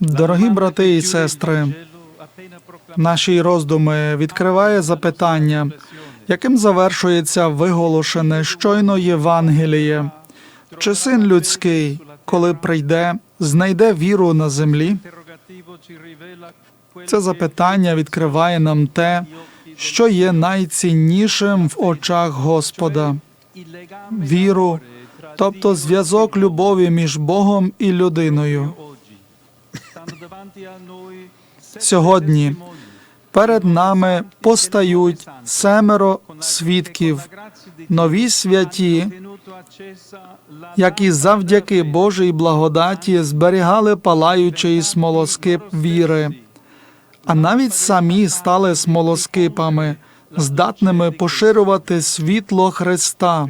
Дорогі брати і сестри, наші роздуми відкриває запитання, яким завершується виголошене щойно Євангеліє. Чи син людський, коли прийде, знайде віру на землі? Це запитання відкриває нам те, що є найціннішим в очах Господа віру, тобто зв'язок любові між Богом і людиною. Сьогодні перед нами постають семеро свідків, нові святі, які завдяки Божій благодаті зберігали палаючий смолоскип віри, а навіть самі стали смолоскипами, здатними поширювати світло Христа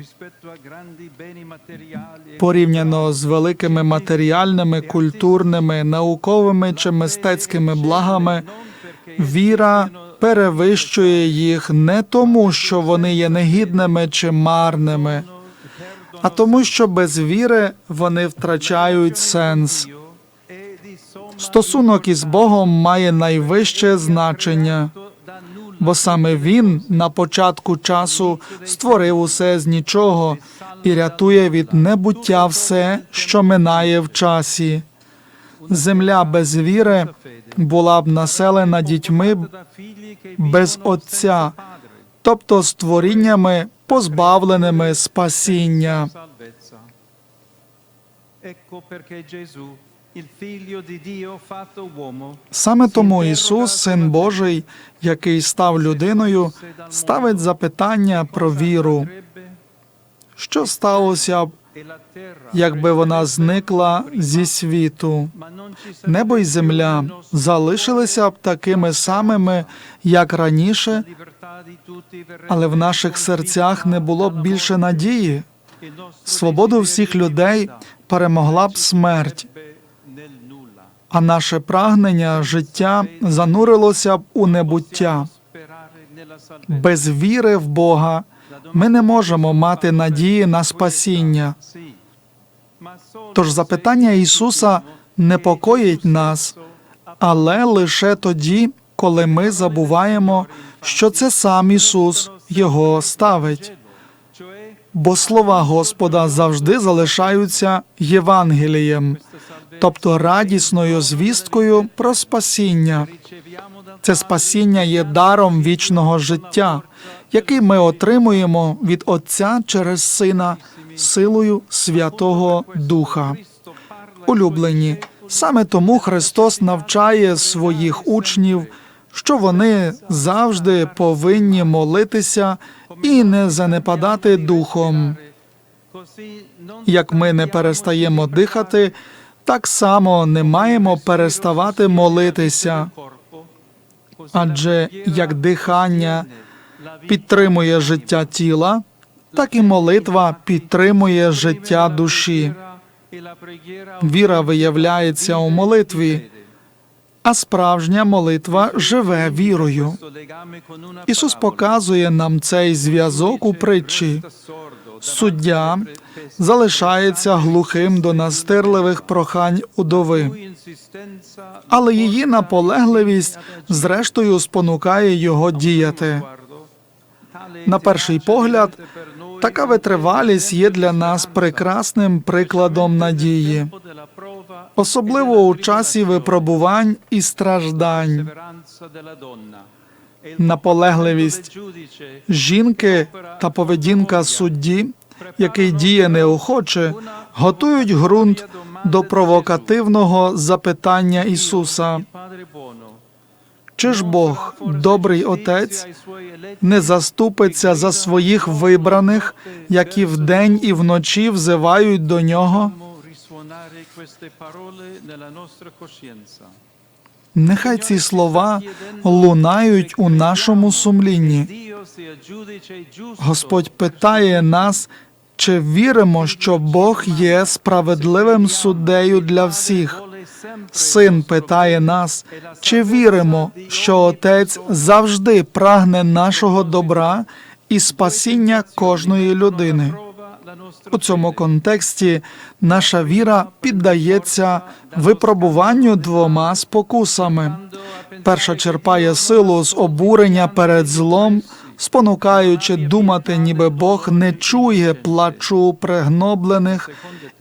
порівняно з великими матеріальними, культурними, науковими чи мистецькими благами, віра перевищує їх не тому, що вони є негідними чи марними, а тому, що без віри вони втрачають сенс. Стосунок із Богом має найвище значення, бо саме Він на початку часу створив усе з нічого і рятує від небуття все, що минає в часі. Земля без віри була б населена дітьми без Отця, тобто створіннями, позбавленими спасіння. Ecco perché Саме тому Ісус, Син Божий, який став людиною, ставить запитання про віру, що сталося б, якби вона зникла зі світу. Небо й земля залишилися б такими самими, як раніше, але в наших серцях не було б більше надії. Свободу всіх людей перемогла б смерть. А наше прагнення життя занурилося б у небуття. Без віри в Бога ми не можемо мати надії на спасіння. Тож запитання Ісуса непокоїть нас, але лише тоді, коли ми забуваємо, що це сам Ісус його ставить. Бо слова Господа завжди залишаються Євангелієм, тобто радісною звісткою про спасіння. Це спасіння є даром вічного життя, який ми отримуємо від Отця через Сина силою Святого Духа. Улюблені, саме тому Христос навчає своїх учнів, що вони завжди повинні молитися і не занепадати духом. Як ми не перестаємо дихати, так само не маємо переставати молитися, адже як дихання підтримує життя тіла, так і молитва підтримує життя душі. Віра виявляється у молитві, а справжня молитва живе вірою. Ісус показує нам цей зв'язок у притчі. Суддя залишається глухим до настирливих прохань удови, але її наполегливість зрештою спонукає його діяти. На перший погляд, така витривалість є для нас прекрасним прикладом надії, особливо у часі випробувань і страждань. Наполегливість жінки та поведінка судді, який діє неохоче, готують ґрунт до провокативного запитання Ісуса: чи ж Бог, добрий Отець, не заступиться за своїх вибраних, які вдень і вночі взивають до нього? Нехай ці слова лунають у нашому сумлінні. Господь питає нас, чи віримо, що Бог є справедливим суддею для всіх. Син питає нас, чи віримо, що Отець завжди прагне нашого добра і спасіння кожної людини. У цьому контексті наша віра піддається випробуванню двома спокусами. Перша черпає силу з обурення перед злом, спонукаючи думати, ніби Бог не чує плачу пригноблених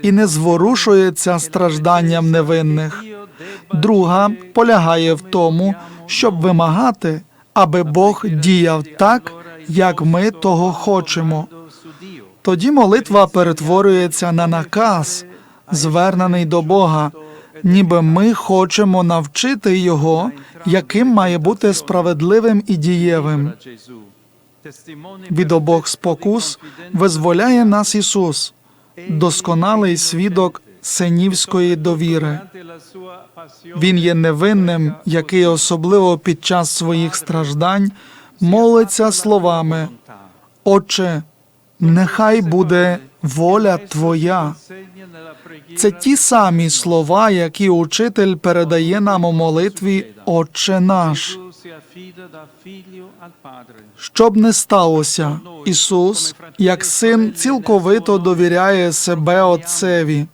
і не зворушується стражданням невинних. Друга полягає в тому, щоб вимагати, аби Бог діяв так, як ми того хочемо. Тоді молитва перетворюється на наказ, звернений до Бога, ніби ми хочемо навчити Його, яким має бути справедливим і дієвим. Від обох спокус визволяє нас Ісус, досконалий свідок синівської довіри. Він є невинним, який особливо під час своїх страждань молиться словами: Отче, нехай буде воля Твоя. Це ті самі слова, які учитель передає нам у молитві Отче наш. Що б не сталося, Ісус, як син, цілковито довіряє себе Отцеві.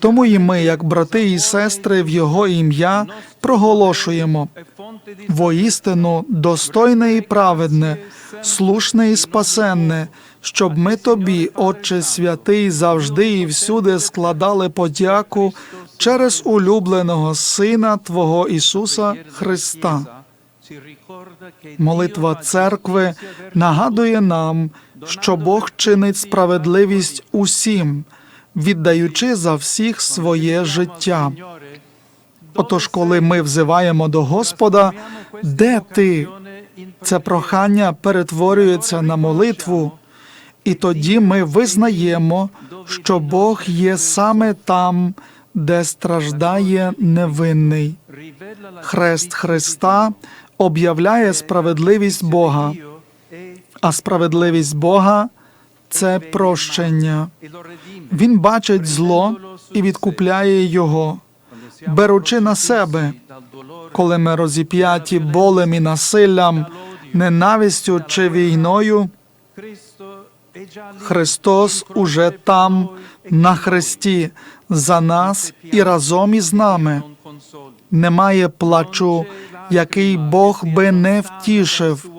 Тому і ми, як брати і сестри, в Його ім'я проголошуємо воістину достойне і праведне, слушне і спасенне, щоб ми тобі, Отче святий, завжди і всюди складали подяку через улюбленого Сина Твого Ісуса Христа. Молитва церкви нагадує нам, що Бог чинить справедливість усім, віддаючи за всіх своє життя. Отож, коли ми взиваємо до Господа, де ти? Це прохання перетворюється на молитву, і тоді ми визнаємо, що Бог є саме там, де страждає невинний. Хрест Христа об'являє справедливість Бога, а справедливість Бога це прощення. Він бачить зло і відкупляє його, беручи на себе, коли ми розіп'яті болем і насиллям, ненавистю чи війною. Христос уже там, на хресті, за нас і разом із нами. Немає плачу, який Бог би не втішив.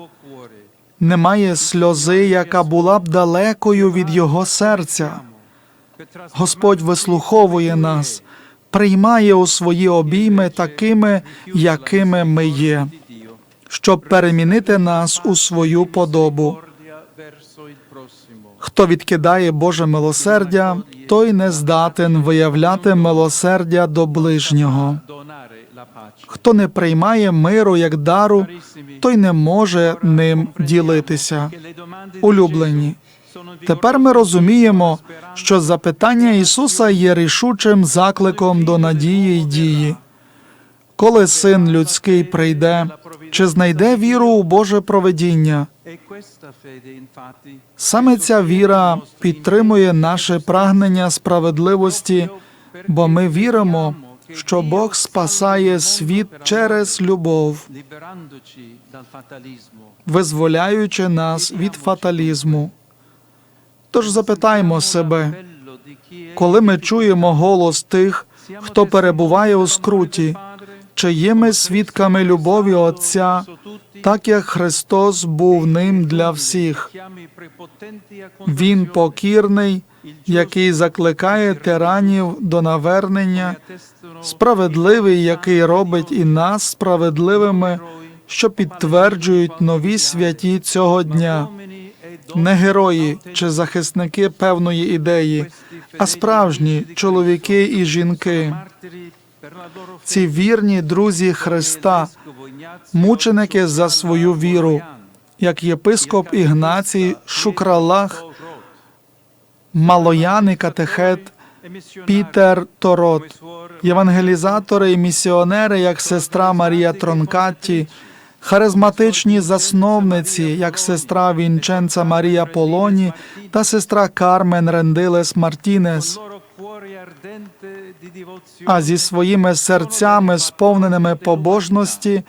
Немає сльози, яка була б далекою від Його серця. Господь вислуховує нас, приймає у свої обійми такими, якими ми є, щоб перемінити нас у свою подобу. Хто відкидає Боже милосердя, той не здатен виявляти милосердя до ближнього. Хто не приймає миру як дару, той не може ним ділитися. Улюблені. Тепер ми розуміємо, що запитання Ісуса є рішучим закликом до надії й дії. Коли син людський прийде, чи знайде віру у Боже проведіння? Саме ця віра підтримує наше прагнення справедливості, бо ми віримо, що Бог спасає світ через любов, визволяючи нас від фаталізму. Тож запитаймо себе, коли ми чуємо голос тих, хто перебуває у скруті, чи є ми свідками любові Отця, так як Христос був ним для всіх. Він покірний, який закликає тиранів до навернення, справедливий, який робить і нас справедливими, що підтверджують нові святі цього дня. Не герої чи захисники певної ідеї, а справжні чоловіки і жінки. Ці вірні друзі Христа, мученики за свою віру, як єпископ Ігнацій Шукралах, Малоян і катехет Пітер Торот, євангелізатори і місіонери, як сестра Марія Тронкатті, харизматичні засновниці, як сестра Вінченца Марія Полоні та сестра Кармен Рендилес Мартінес а зі своїми серцями, сповненими побожності,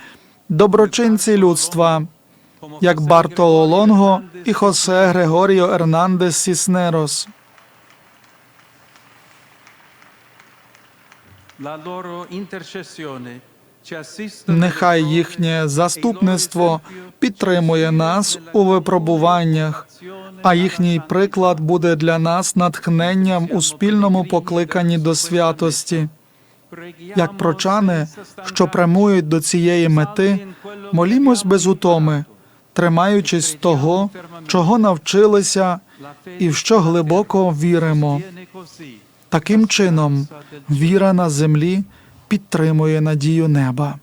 доброчинці людства, як Бартоло Лонго і Хосе Григоріо Ернандес Сіснерос. La loro intercessione Нехай їхнє заступництво підтримує нас у випробуваннях, а їхній приклад буде для нас натхненням у спільному покликанні до святості. Як прочани, що прямують до цієї мети, молімось без утоми, тримаючись того, чого навчилися і в що глибоко віримо. Таким чином, віра на землі підтримує надію неба.